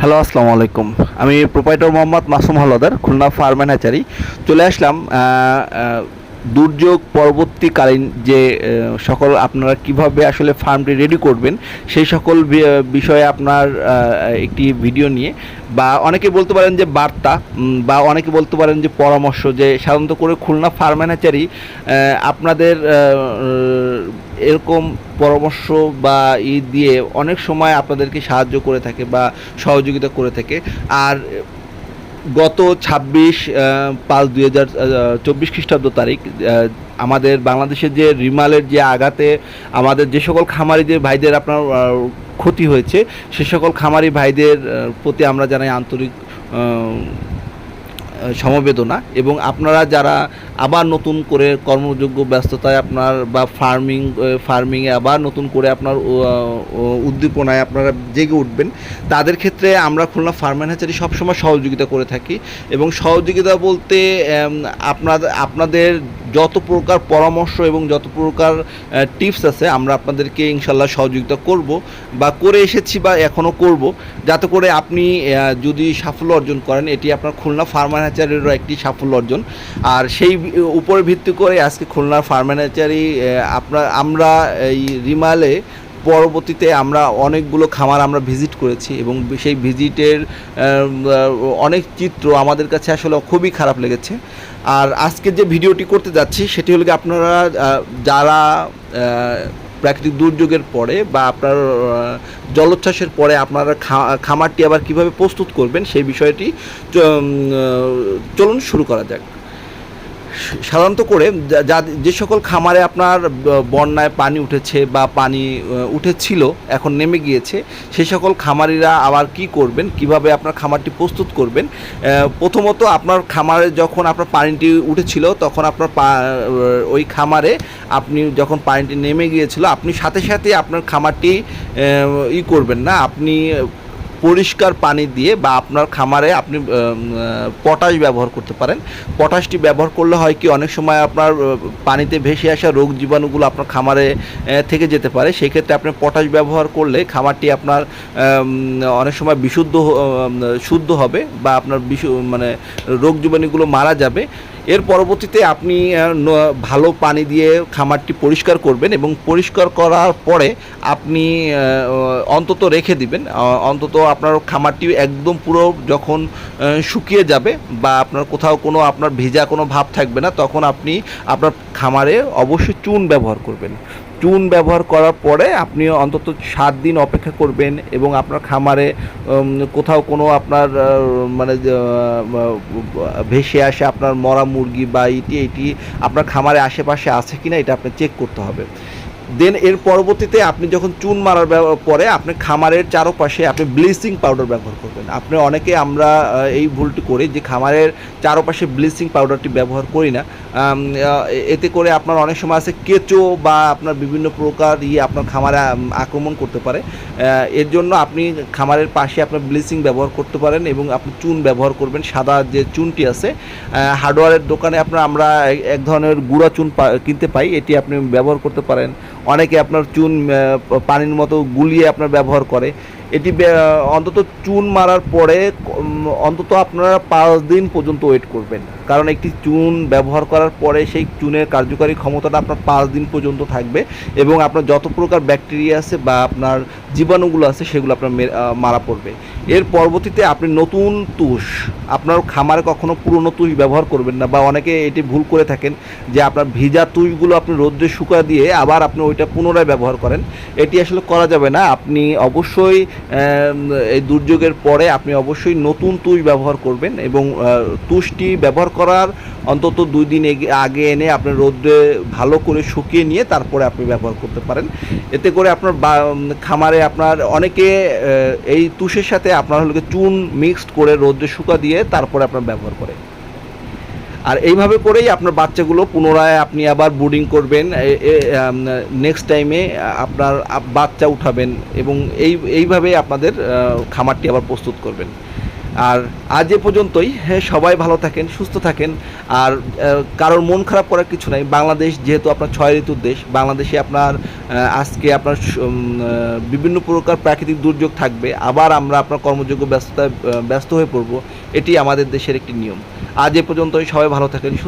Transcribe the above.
Hello, আসসালামু আলাইকুম। আমি proprietor Mohammad Masum Haldar, Khulna farm hatchery চলে আসলাম দুর্যোগ পরবর্তীকালীন যে সকল আপনারা কীভাবে আসলে ফার্মটি রেডি করবেন, সেই সকল বিষয়ে আপনার একটি ভিডিও নিয়ে, বা অনেকে বলতে পারেন যে বার্তা বা অনেকে বলতে পারেন যে পরামর্শ, যে সাধারণত করে খুলনা ফার্ম হ্যাচারি আপনাদের এরকম পরামর্শ বা ই দিয়ে অনেক সময় আপনাদেরকে সাহায্য করে থাকে বা সহযোগিতা করে থাকে। আর গত ছাব্বিশ পাঁচ দুই হাজার চব্বিশ খ্রিস্টাব্দ তারিখ আমাদের বাংলাদেশের যে রিমালের যে আঘাতে আমাদের যে সকল খামারিদের ভাইদের আপনার ক্ষতি হয়েছে, সে সকল খামারি ভাইদের প্রতি আমরা জানাই আন্তরিক সমবেদনা। এবং আপনারা যারা আবার নতুন করে কর্মযোগ্য ব্যস্ততায় আপনার বা ফার্মিং ফার্মিংয়ে আবার নতুন করে আপনার উদ্দীপনায় আপনারা জেগে উঠবেন। তাদের ক্ষেত্রে আমরা খুলনা ফার্ম হ্যাচারি সবসময় সহযোগিতা করে থাকি এবং সহযোগিতা বলতে আপনাদের আপনাদের যত প্রকার পরামর্শ এবং যত প্রকার টিপস আছে, আমরা আপনাদেরকে ইনশাল্লাহ সহযোগিতা করব বা করে এসেছি বা এখনও করব। যাতে করে আপনি যদি সাফল্য অর্জন করেন, এটি আপনার খুলনা ফার্মার হ্যাচারিরও একটি সাফল্য অর্জন। আর সেই উপরে ভিত্তি করে আজকে খুলনার ফার্মার আপনার, আমরা এই রিমালে পরবর্তীতে আমরা অনেকগুলো খামার আমরা ভিজিট করেছি এবং সেই ভিজিটের অনেক চিত্র আমাদের কাছে আসলে খুবই খারাপ লেগেছে। আর আজকে যে ভিডিওটি করতে যাচ্ছি, সেটি হলো আপনারা যারা প্রাকৃতিক দুর্যোগের পরে বা আপনার জলোচ্ছ্বাসের পরে আপনারা খামারটি আবার কীভাবে প্রস্তুত করবেন, সেই বিষয়টি চলুন শুরু করা যাক। সাধারণত করে যা- যা- সকল খামারে আপনার বন্যায় পানি উঠেছে বা পানি উঠেছিল, এখন নেমে গিয়েছে সেই সকল খামারিরা আবার কি করবেন? কীভাবে আপনার খামারটি প্রস্তুত করবেন? প্রথমত আপনার খামারে যখন আপনার পানিটি উঠেছিল, তখন আপনার ওই খামারে আপনি যখন পানিটি নেমে গিয়েছিল, আপনি সাথে সাথে আপনার খামারটি ই করবেন না। আপনি পরিষ্কার পানি দিয়ে বা আপনার খামারে আপনি পটাশ ব্যবহার করতে পারেন। পটাশটি ব্যবহার করলে হয় কি, অনেক সময় আপনার পানিতে ভেসে আসা রোগ জীবাণুগুলো আপনার খামারে থেকে যেতে পারে। সেই ক্ষেত্রে আপনি পটাশ ব্যবহার করলে খামারটি আপনার অনেক সময় বিশুদ্ধ শুদ্ধ হবে বা আপনার বিশু মানে রোগ জীবাণুগুলো মারা যাবে। এর পরবর্তীতে আপনি ভালো পানি দিয়ে খামারটি পরিষ্কার করবেন এবং পরিষ্কার করার পরে আপনি অন্তত রেখে দিবেন। অন্তত আপনার খামারটি একদম পুরো যখন শুকিয়ে যাবে বা আপনার কোথাও কোনো আপনার ভেজা কোনো ভাব থাকবে না, তখন আপনি আপনার খামারে অবশ্যই চুন ব্যবহার করবেন। চুন ব্যবহার করার পরে আপনি অন্তত সাত দিন অপেক্ষা করবেন এবং আপনার খামারে কোথাও কোনো আপনার মানে ভেসে আসে আপনার মরা মুরগি বা এটি এটি আপনার খামারে আশেপাশে আছে কিনা এটা আপনি চেক করতে হবে। দেন এর পরবর্তীতে আপনি যখন চুন মারার পরে আপনি খামারের চারপাশে আপনি ব্লিচিং পাউডার ব্যবহার করবেন। আপনি অনেকে আমরা এই ভুলটি করি যে খামারের চারপাশে ব্লিচিং পাউডারটি ব্যবহার করি না। এতে করে আপনার অনেক সময় আছে কেঁচো বা আপনার বিভিন্ন প্রকার ইয়ে আপনার খামারে আক্রমণ করতে পারে। এর জন্য আপনি খামারের পাশে আপনার ব্লিচিং ব্যবহার করতে পারেন এবং আপনি চুন ব্যবহার করবেন। সাদা যে চুনটি আছে হার্ডওয়্যারের দোকানে আপনার আমরা এক ধরনের গুঁড়া চুন কিনতে পাই। এটি আপনি ব্যবহার করতে পারেন। অনেকে আপনার চুন পানির মতো গুলিয়ে আপনার ব্যবহার করে। এটি অন্তত চুন মারার পরে অন্তত আপনারা পাঁচ দিন পর্যন্ত ওয়েট করবেন। কারণ একটি চুন ব্যবহার করার পরে সেই চুনের কার্যকারী ক্ষমতাটা আপনার পাঁচ দিন পর্যন্ত থাকবে এবং আপনার যত প্রকার ব্যাকটেরিয়া আছে বা আপনার জীবাণুগুলো আছে, সেগুলো আপনার মারা পড়বে। এর পরবর্তীতে আপনি নতুন তুষ, আপনার খামারে কখনো পুরনো তুষ ব্যবহার করবেন না বা অনেকে এটি ভুল করে থাকেন যে আপনার ভিজা তুষগুলো আপনি রোদ্রে শুকা দিয়ে আবার আপনি ওইটা পুনরায় ব্যবহার করেন। এটি আসলে করা যাবে না। আপনি অবশ্যই এই দুর্যোগের পরে আপনি অবশ্যই নতুন তুষ ব্যবহার করবেন এবং তুষটি ব্যবহার করার অন্তত দুই দিন আগে এনে আপনি রোদ্রে ভালো করে শুকিয়ে নিয়ে তারপরে আপনি ব্যবহার করতে পারেন। এতে করে আপনার বা- খামারে আপনার অনেকে এই তুষের সাথে আপনার হলো চুন মিক্সড করে রোদ্রে শুকা দিয়ে তারপরে আপনার ব্যবহার করে। আর এইভাবে করেই আপনার বাচ্চাগুলো পুনরায় আপনি আবার ব্রুডিং করবেন নেক্সট টাইমে আপনার বাচ্চা উঠাবেন এবং এই, এইভাবেই আপনাদের খামারটি আবার প্রস্তুত করবেন। আর আজ এ পর্যন্তই। হ্যাঁ সবাই ভালো থাকেন, সুস্থ থাকেন। আর কারোর মন খারাপ করার কিছু নাই। বাংলাদেশ যেহেতু আপনার ছয় ঋতুর দেশ, বাংলাদেশে আপনার আজকে আপনার বিভিন্ন প্রকার প্রাকৃতিক দুর্যোগ থাকবে। আবার আমরা আপনার কর্মযোগ্য ব্যস্ততায় ব্যস্ত হয়ে পড়ব। এটি আমাদের দেশের একটি নিয়ম। আজ এ পর্যন্তই। সবাই ভালো থাকেন